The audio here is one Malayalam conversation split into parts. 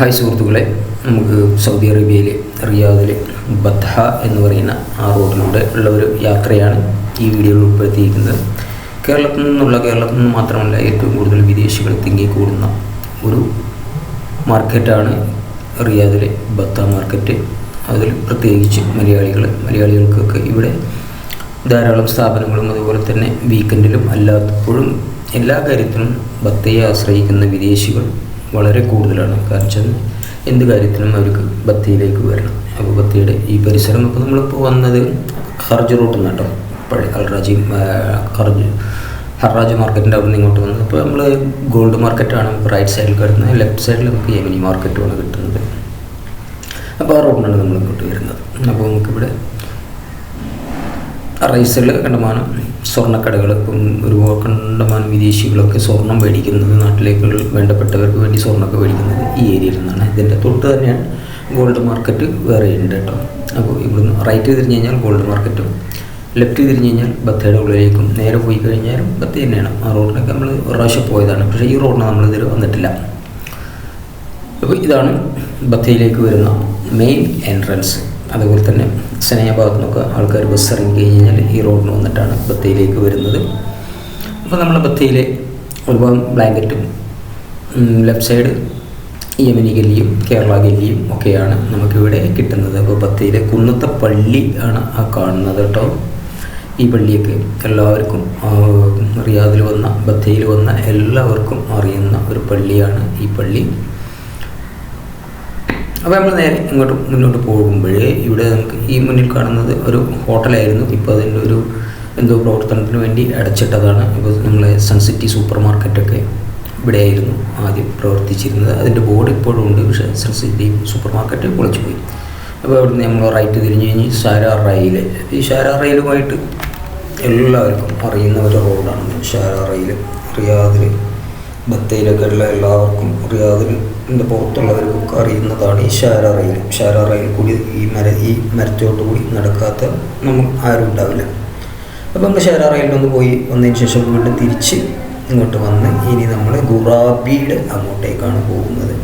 ഹായ് സുഹൃത്തുക്കളെ നമുക്ക് സൗദി അറേബ്യയിലെ റിയാദിലെ ബദ്ഹ എന്ന് പറയുന്ന ആ റോഡിലൂടെ ഉള്ള ഒരു യാത്രയാണ് ഈ വീഡിയോയിൽ ഉൾപ്പെടുത്തിയിരിക്കുന്നത്. കേരളത്തിൽ നിന്നുള്ള കേരളത്തിൽ നിന്ന് മാത്രമല്ല ഏറ്റവും കൂടുതൽ വിദേശികൾ തിങ്ങി കൂടുന്ന ഒരു മാർക്കറ്റാണ് റിയാദിലെ ബത്ത മാർക്കറ്റ്. അതിൽ പ്രത്യേകിച്ച് മലയാളികൾ മലയാളികൾക്കൊക്കെ ഇവിടെ ധാരാളം സ്ഥാപനങ്ങളും അതുപോലെ തന്നെ വീക്കെൻഡിലും അല്ലാത്തപ്പോഴും എല്ലാ കാര്യത്തിലും ബത്തയെ ആശ്രയിക്കുന്ന വിദേശികൾ വളരെ കൂടുതലാണ്. കാരണം വെച്ചാൽ എന്ത് കാര്യത്തിനും അവർക്ക് ബത്തിയിലേക്ക് വരണം. അപ്പോൾ ബത്തിയുടെ ഈ പരിസരം ഇപ്പോൾ നമ്മളിപ്പോൾ വന്നത് ഹർജ് റൂട്ടിൽ നിന്ന് കേട്ടോ. പഴയ അൽറാജി ഹർജ് ഹർറാജ് മാർക്കറ്റിന്റെ അവിടെ നിന്ന് ഇങ്ങോട്ട് വന്നത്. അപ്പോൾ നമ്മൾ ഗോൾഡ് മാർക്കറ്റാണ് നമുക്ക് റൈറ്റ് സൈഡിൽ കിടക്കുന്നത്. ലെഫ്റ്റ് സൈഡിൽ നമുക്ക് യമിനി മാർക്കറ്റുമാണ് കിട്ടുന്നത്. അപ്പോൾ ആ റോഡിനാണ് നമ്മൾ ഇങ്ങോട്ട് വരുന്നത്. അപ്പോൾ നമുക്കിവിടെ റൈസിൽ കണ്ടമാനം സ്വർണക്കടകൾ ഇപ്പം ഒരുപാട് കണ്ടമാനം വിദേശികളൊക്കെ സ്വർണം മേടിക്കുന്നത് നാട്ടിലേക്ക് വേണ്ടപ്പെട്ടവർക്ക് വേണ്ടി സ്വർണമൊക്കെ മേടിക്കുന്നത് ഈ ഏരിയയിൽ നിന്നാണ്. ഇതിന്റെ തൊട്ട് തന്നെയാണ് ഗോൾഡ് മാർക്കറ്റ് വേറെ ഉണ്ട് കേട്ടോ. അപ്പോൾ ഇവിടുന്ന് റൈറ്റ് തിരിഞ്ഞ് കഴിഞ്ഞാൽ ഗോൾഡ് മാർക്കറ്റും ലെഫ്റ്റ് തിരിഞ്ഞ് കഴിഞ്ഞാൽ ബത്തയുടെ ഉള്ളിലേക്കും നേരെ പോയി കഴിഞ്ഞാലും ബത്ത തന്നെയാണ്. ആ റോഡിനൊക്കെ നമ്മൾ ഒരു പ്രാവശ്യം പോയതാണ്. പക്ഷേ ഈ റോഡിന് നമ്മൾ ഇതിൽ വന്നിട്ടില്ല. അപ്പോൾ ഇതാണ് ബത്തയിലേക്ക് വരുന്ന മെയിൻ എൻട്രൻസ് അതുപോലെ തന്നെ സെനയ ഭാഗത്തു നിന്നൊക്കെ ആൾക്കാർ ബസ് ഇറങ്ങി കഴിഞ്ഞ് കഴിഞ്ഞാൽ ഈ റോഡിന് വന്നിട്ടാണ് ബത്തയിലേക്ക് വരുന്നത്. അപ്പോൾ നമ്മൾ ബത്തയിലെ ഒരുപാട് ബ്ലാങ്കറ്റും ലെഫ്റ്റ് സൈഡ് യമനി ഗല്ലിയും കേരള ഗല്ലിയും ഒക്കെയാണ് നമുക്കിവിടെ കിട്ടുന്നത്. അപ്പോൾ ബത്തയിലെ കുന്നത്തെ പള്ളി ആണ് ആ കാണുന്നത് കേട്ടോ. ഈ പള്ളിയൊക്കെ എല്ലാവർക്കും റിയാദിൽ വന്ന ബത്തയിൽ വന്ന എല്ലാവർക്കും അറിയുന്ന ഒരു പള്ളിയാണ് ഈ പള്ളി. അപ്പോൾ നമ്മൾ നേരെ ഇങ്ങോട്ട് മുന്നോട്ട് പോകുമ്പോൾ ഇവിടെ നമുക്ക് ഈ മുന്നിൽ കാണുന്നത് ഒരു ഹോട്ടലായിരുന്നു. ഇപ്പോൾ അതിന്റെ ഒരു എന്തോ പ്രവർത്തനത്തിന് വേണ്ടി അടച്ചിട്ടതാണ്. ഇപ്പോൾ നമ്മളെ സൺസിറ്റി സൂപ്പർ മാർക്കറ്റൊക്കെ ഇവിടെയായിരുന്നു ആദ്യം പ്രവർത്തിച്ചിരുന്നത്. അതിന്റെ ബോർഡ് ഇപ്പോഴും ഉണ്ട്. പക്ഷേ സൺസിറ്റി സൂപ്പർ മാർക്കറ്റ് പൊളിച്ചു പോയി. അപ്പോൾ അവിടുന്ന് നമ്മൾ റൈറ്റ് തിരിഞ്ഞു കഴിഞ്ഞ് ഷാരാ റയിൽ. ഈ ഷാരാ റയിലുമായിട്ട് എല്ലാവർക്കും അറിയുന്ന ഒരു റോഡാണ് ഷാരാ റയിൽ. റിയാദിൽ ബത്തയിലൊക്കെ ഉള്ള എല്ലാവർക്കും റിയാദിന്റെ പുറത്തുള്ളവർക്കൊക്കെ അറിയുന്നതാണ് ഈ ഷാരറയിൽ ഷാര റെയിൽ കൂടി ഈ മര ഈ മരത്തോട്ട് കൂടി നടക്കാത്ത നമ്മൾ ആരും ഉണ്ടാവില്ല. അപ്പോൾ നമ്മൾ ഷാര റെയിലൊന്ന് പോയി വന്നതിന് ശേഷം വീണ്ടും തിരിച്ച് ഇങ്ങോട്ട് വന്ന് ഇനി നമ്മൾ ഗുറാബിയുടെ അങ്ങോട്ടേക്കാണ് പോകുന്നത്.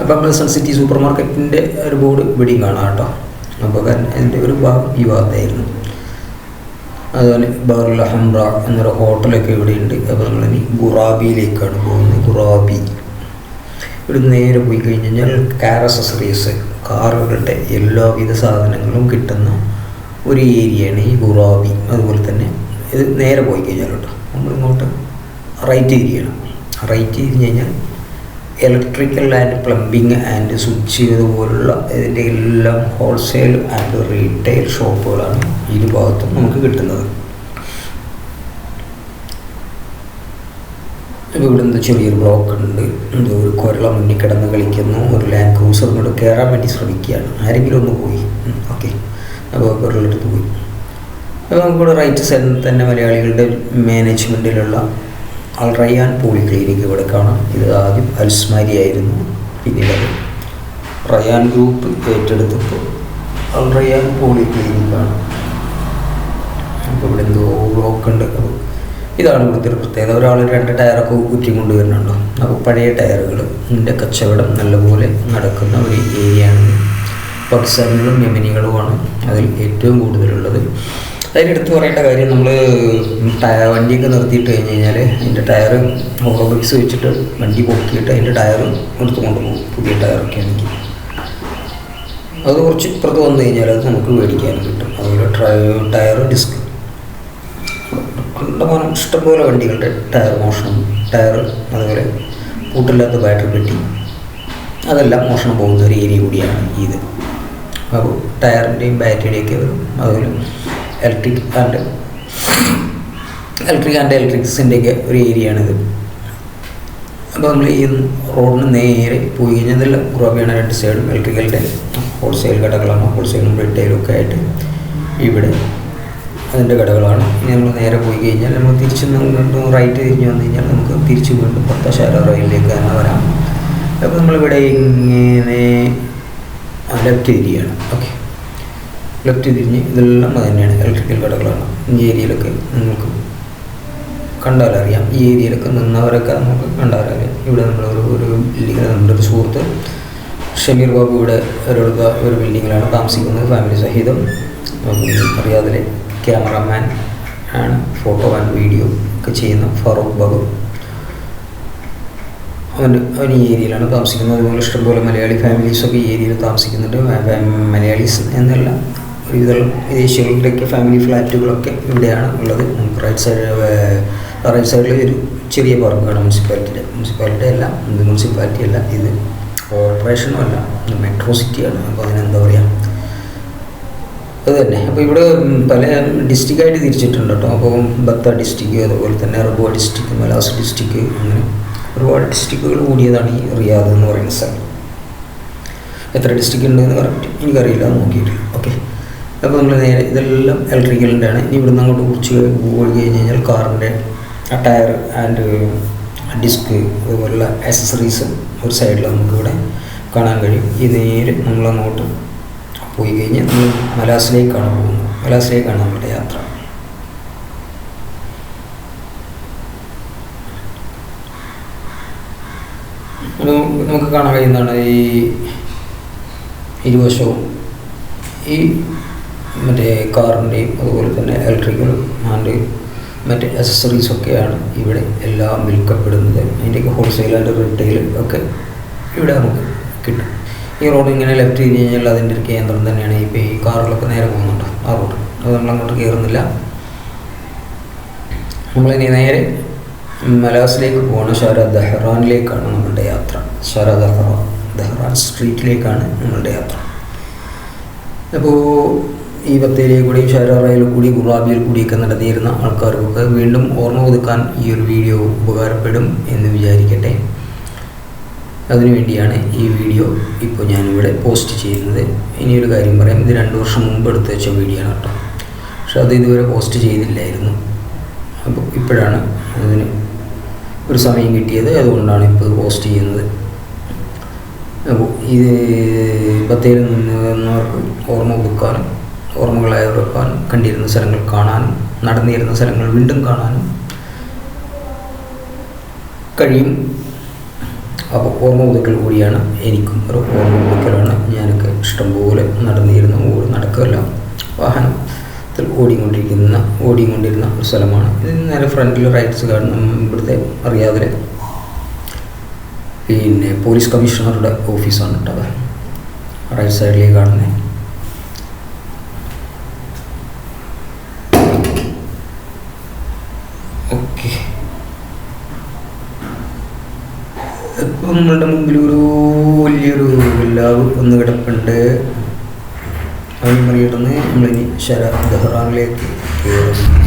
അപ്പോൾ നമ്മൾ സൺ സിറ്റി സൂപ്പർ മാർക്കറ്റിന്റെ ഒരു ബോർഡ് ഇവിടെയും കാണാം കേട്ടോ. അപ്പോൾ അതിന്റെ ഒരു ഭാഗം ഈ ഭാഗത്തായിരുന്നു. അതുപോലെ ബാറുൽ ഹംറ എന്നൊരു ഹോട്ടലൊക്കെ ഇവിടെയുണ്ട്. അപ്പോൾ നമ്മളിനി ഗുറാബിയിലേക്കാണ് പോകുന്നത്. ഗുറാബി. ഇവിടെ നേരെ പോയി കഴിഞ്ഞ് കഴിഞ്ഞാൽ കാർ അസസറീസ് കാറുകളുടെ എല്ലാവിധ സാധനങ്ങളും കിട്ടുന്ന ഒരു ഏരിയയാണ് ഈ ഗുറാബി. അതുപോലെ തന്നെ ഇത് നേരെ പോയി കഴിഞ്ഞാൽ കേട്ടോ നമ്മളിങ്ങോട്ട് റൈറ്റ് ഏരിയയാണ് റൈറ്റ് തിരിഞ്ഞ് കഴിഞ്ഞാൽ electrical and plumbing and switch ഇതുപോലുള്ള ഇതിന്റെ എല്ലാം ഹോൾസെയിൽ ആൻഡ് റീറ്റെയിൽ ഷോപ്പുകളാണ് ഈ ഭാഗത്തും നമുക്ക് കിട്ടുന്നത്. ഇവിടെ നിന്ന് ചെറിയൊരു ബ്ലോക്ക് ഉണ്ട്. എന്തോ ഒരു കുരള മുന്നിൽ കിടന്ന് കളിക്കുന്നു. ഒരു ലാൻഡ് ക്രൂസർ കൊണ്ട് കയറാൻ വേണ്ടി ശ്രമിക്കുകയാണ്. ആരെങ്കിലും ഒന്ന് പോയി. ഓക്കെ അപ്പോൾ കുരളെടുത്ത് പോയി. അപ്പോൾ നമുക്കിവിടെ റൈറ്റ് സൈഡിൽ തന്നെ മലയാളികളുടെ മാനേജ്മെന്റിലുള്ള അൽ റയ്യാൻ പോളി ക്ലിനിക്ക് ഇവിടെ കാണാം. ഇത് ആദ്യം അൽസ്മാരി ആയിരുന്നു പിന്നീട് റയാൻ ഗ്രൂപ്പ് ഏറ്റെടുത്തപ്പോൾ അൽ റയാൻ പോളി ക്ലിനിക്കാണ് അപ്പോൾ ഇവിടെ എന്തോ ബ്ലോക്ക് ഉണ്ട്. അപ്പോൾ ഇതാണ് ഇവിടുത്തെ ഒരു പ്രത്യേകത. ഒരാൾ രണ്ട് ടയറൊക്കെ കുറ്റി കൊണ്ടുവരുന്നുണ്ടോ അപ്പോൾ പഴയ ടയറുകൾ ഇതിന്റെ കച്ചവടം നല്ലപോലെ നടക്കുന്ന ഒരു ഏരിയയാണ് പാകിസ്ഥാനികളും യമനികളുമാണ് അതിൽ ഏറ്റവും കൂടുതലുള്ളത് അതിലെടുത്ത് പറയേണ്ട കാര്യം നമ്മൾ ടയർ വണ്ടിയൊക്കെ നിർത്തിയിട്ട് കഴിഞ്ഞ് കഴിഞ്ഞാൽ അതിന്റെ ടയർ ഹോളോബിക്സ് വെച്ചിട്ട് വണ്ടി പൊക്കിയിട്ട് അതിന്റെ ടയറും എടുത്ത് കൊണ്ടുപോകും. പുതിയ ടയറൊക്കെ ആണെങ്കിൽ അത് കുറച്ച് ഇപ്പുറത്ത് വന്നു കഴിഞ്ഞാൽ അത് നമുക്ക് മേടിക്കാനും കിട്ടും. അതുപോലെ ടയർ ഡിസ്ക്. കണ്ടമാനം ഇഷ്ടംപോലെ വണ്ടികളുടെ ടയർ മോഷണം ടയർ അതുപോലെ പൂട്ടില്ലാത്ത ബാറ്ററി പെട്ടി. അതെല്ലാം മോഷണം പോകുന്ന ഒരു ഏരിയ കൂടിയാണ് ഇത്. അപ്പോൾ ടയറിന്റെയും ബാറ്ററിയുടെയൊക്കെ അതുപോലെ ഇലക്ട്രിക് ആൻഡ് ഇലക്ട്രിക് ആൻഡ് ഇലക്ട്രിക്സിന്റെയൊക്കെ ഒരു ഏരിയയാണിത് അപ്പോൾ നമ്മൾ ഈ റോഡിന് നേരെ പോയി കഴിഞ്ഞാൽ ഗ്രോബിയാണ് രണ്ട് സൈഡും ഇലക്ട്രിക്കലിന്റെ ഹോൾസെയിൽ കടകളാണ് ഹോൾസെയിലും റീറ്റെയിലും ഒക്കെ ആയിട്ട് ഇവിടെ അതിന്റെ കടകളാണ് ഇനി നമ്മൾ നേരെ പോയി കഴിഞ്ഞാൽ നമ്മൾ തിരിച്ച് വീണ്ടും റൈറ്റ് തിരിഞ്ഞ് വന്നു കഴിഞ്ഞാൽ നമുക്ക് തിരിച്ച് വീണ്ടും പത്തശാല റെയിലിലേക്ക് തന്നെ വരാം. അപ്പോൾ നമ്മളിവിടെ ഇങ്ങനെ ലെഫ്റ്റ് തിരിയാണ് ഓക്കെ ലെഫ്റ്റ് തിരിഞ്ഞ് ഇതെല്ലാം അത് തന്നെയാണ് ഇലക്ട്രിക്കൽ കടകളാണ്. ഈ ഏരിയയിലൊക്കെ നിങ്ങൾക്ക് കണ്ടാലറിയാം. ഈ ഏരിയയിലൊക്കെ നിന്നവരൊക്കെ നമുക്ക് കണ്ടാലറിയാം. ഇവിടെ നമ്മൾ ഒരു ഒരു ബിൽഡിങ്ങിൽ നമ്മുടെ ഒരു സുഹൃത്ത് ഷമീർ ബാബു ഇവിടെ ഒരിടത്ത് ഒരു ബിൽഡിങ്ങിലാണ് താമസിക്കുന്നത്. ഫാമിലി സഹിതം. അറിയാതെ ക്യാമറാമാൻ ആണ് ഫോട്ടോ ആൻഡ് വീഡിയോ ഒക്കെ ചെയ്യുന്ന ഫറൂഖ് ബാബു. അവൻ അവൻ ഈ ഏരിയയിലാണ് താമസിക്കുന്നത്. അതുപോലെ ഇഷ്ടംപോലെ മലയാളി ഫാമിലീസൊക്കെ ഈ ഏരിയയിൽ താമസിക്കുന്നുണ്ട്. മലയാളീസ് എന്നല്ല ഒരുവിധം ഏഷ്യകളുടെയൊക്കെ ഫാമിലി ഫ്ലാറ്റുകളൊക്കെ ഇവിടെയാണ് ഉള്ളത്. റൈറ്റ് സൈഡ് റൈറ്റ് സൈഡിൽ ഒരു ചെറിയ പാർക്കാണ് മുനിസിപ്പാലിറ്റിയുടെ. മുനിസിപ്പാലിറ്റി അല്ല മുനിസിപ്പാലിറ്റി അല്ല ഇത് കോർപ്പറേഷനും അല്ല മെട്രോ സിറ്റിയാണ് അപ്പോൾ അതിനെന്താ പറയുക അത് തന്നെ. അപ്പോൾ ഇവിടെ പല ഡിസ്ട്രിക്റ്റായിട്ട് തിരിച്ചിട്ടുണ്ട് കേട്ടോ. അപ്പോൾ ബത്ത ഡിസ്ട്രിക്ട് അതുപോലെ തന്നെ റബുവ ഡിസ്ട്രിക്ട് മലാസ് ഡിസ്ട്രിക്ട് അങ്ങനെ ഒരുപാട് ഡിസ്ട്രിക്റ്റുകൾ കൂടിയതാണ് ഈ റിയാദ് എന്ന് പറയുന്ന സ്ഥലം. എത്ര ഡിസ്ട്രിക്ട് ഉണ്ടെന്ന് കറക്റ്റ് എനിക്കറിയില്ല നോക്കിയിട്ട് ഓക്കെ അപ്പോൾ നിങ്ങൾ നേരെ ഇതെല്ലാം ഇലക്ട്രിക്കലിന്റെ ആണ്. ഇനി ഇവിടുന്ന് അങ്ങോട്ട് കുറിച്ച് പോയി കഴിഞ്ഞ് കഴിഞ്ഞാൽ കാറിന്റെ ടയർ ആൻഡ് ഡിസ്ക് അതുപോലുള്ള ആക്സസറീസ് ഒരു സൈഡിൽ നമുക്കിവിടെ കാണാൻ കഴിയും. ഈ നേരെ നമ്മളങ്ങോട്ട് പോയി കഴിഞ്ഞ് നമ്മൾ മലാസിലേക്കാണ് പോകുന്നത്. മലാസിലേക്കാണ് നമ്മുടെ യാത്ര. നമുക്ക് കാണാൻ കഴിയുന്നതാണ് ഈ ഇരുവശവും. ഈ മറ്റേ കാറിന്റെയും അതുപോലെ തന്നെ ഇലക്ട്രിക്കൽ ആൻഡ് മറ്റ് അക്സസറീസൊക്കെയാണ് ഇവിടെ എല്ലാം വിൽക്കപ്പെടുന്നത്. അതിന്റെയൊക്കെ ഹോൾസെയിൽ ആൻഡ് റീറ്റെയിൽ ഒക്കെ ഇവിടെ നമുക്ക് കിട്ടും. ഈ റോഡ് ഇങ്ങനെ ലെഫ്റ്റ് ചെയ്ത് കഴിഞ്ഞാൽ അതിന്റെ ഒരു കേന്ദ്രം തന്നെയാണ്. ഇപ്പോൾ ഈ കാറുകളൊക്കെ നേരെ പോകുന്നുണ്ട്? ആ റോഡ് അത് നമ്മൾ അങ്ങോട്ട് കയറുന്നില്ല. നമ്മളിനി നേരെ മലാസിലേക്ക് പോകണം ഷാര ദഹ്റാനിലേക്കാണ് നമ്മളുടെ യാത്ര. ഷാര ദഹ്റാൻ ദഹ്റാൻ സ്ട്രീറ്റിലേക്കാണ് നമ്മളുടെ യാത്ര. അപ്പോൾ ഈ ബത്തേരിയിൽ കൂടി ഷാരാറയിൽ കൂടി ഗുറാബിയിൽ കൂടിയൊക്കെ നടത്തിയിരുന്ന ആൾക്കാർക്കൊക്കെ വീണ്ടും ഓർമ്മ പുതുക്കാൻ ഈ ഒരു വീഡിയോ ഉപകാരപ്പെടും എന്ന് വിചാരിക്കട്ടെ. അതിനുവേണ്ടിയാണ് ഈ വീഡിയോ ഇപ്പോൾ ഞാനിവിടെ പോസ്റ്റ് ചെയ്യുന്നത്. ഇനിയൊരു കാര്യം പറയാം. ഇത് രണ്ട് വർഷം മുമ്പ് എടുത്ത് വെച്ച വീഡിയോ ആണ് കേട്ടോ. പക്ഷെ അത് ഇതുവരെ പോസ്റ്റ് ചെയ്തില്ലായിരുന്നു. അപ്പോൾ ഇപ്പോഴാണ് അതിന് ഒരു സമയം കിട്ടിയത്. അതുകൊണ്ടാണ് ഇപ്പോൾ പോസ്റ്റ് ചെയ്യുന്നത്. അപ്പോൾ ഇത് ബത്തേരിൽ നിന്നവർക്ക് ഓർമ്മ പുതുക്കാനും ഓർമ്മകളായി ഉറപ്പാൻ കണ്ടിരുന്ന സ്ഥലങ്ങൾ കാണാനും നടന്നിരുന്ന സ്ഥലങ്ങൾ വീണ്ടും കാണാനും കഴിയും. അപ്പോൾ ഓർമ്മ പുതുക്കൽ കൂടിയാണ് എനിക്കും ഒരു ഓർമ്മ പുതുക്കലാണ് ഞാനൊക്കെ ഇഷ്ടംപോലെ നടന്നിരുന്നു. ഓടി നടക്കുകയല്ല. വാഹനത്തിൽ ഓടിക്കൊണ്ടിരിക്കുന്ന ഓടിക്കൊണ്ടിരുന്ന ഒരു സ്ഥലമാണ്. ഇത് നേരെ ഫ്രണ്ടിൽ റൈറ്റ്സ് കാണുന്ന ഇവിടുത്തെ അറിയാതെ പിന്നെ പോലീസ് കമ്മീഷണറുടെ ഓഫീസാണ് കേട്ടോ റൈറ്റ് സൈഡിലേക്ക് കാണുന്നത് ഓക്കെ ഇപ്പം നമ്മളുടെ മുമ്പിൽ ഒരു വലിയൊരു ലാവ് ഒന്ന് കിടപ്പുണ്ട്. അവൻ മറികടന്ന് നമ്മളിനി ശര ദഹ്റാങ്ങിലേക്ക് കയറുന്നു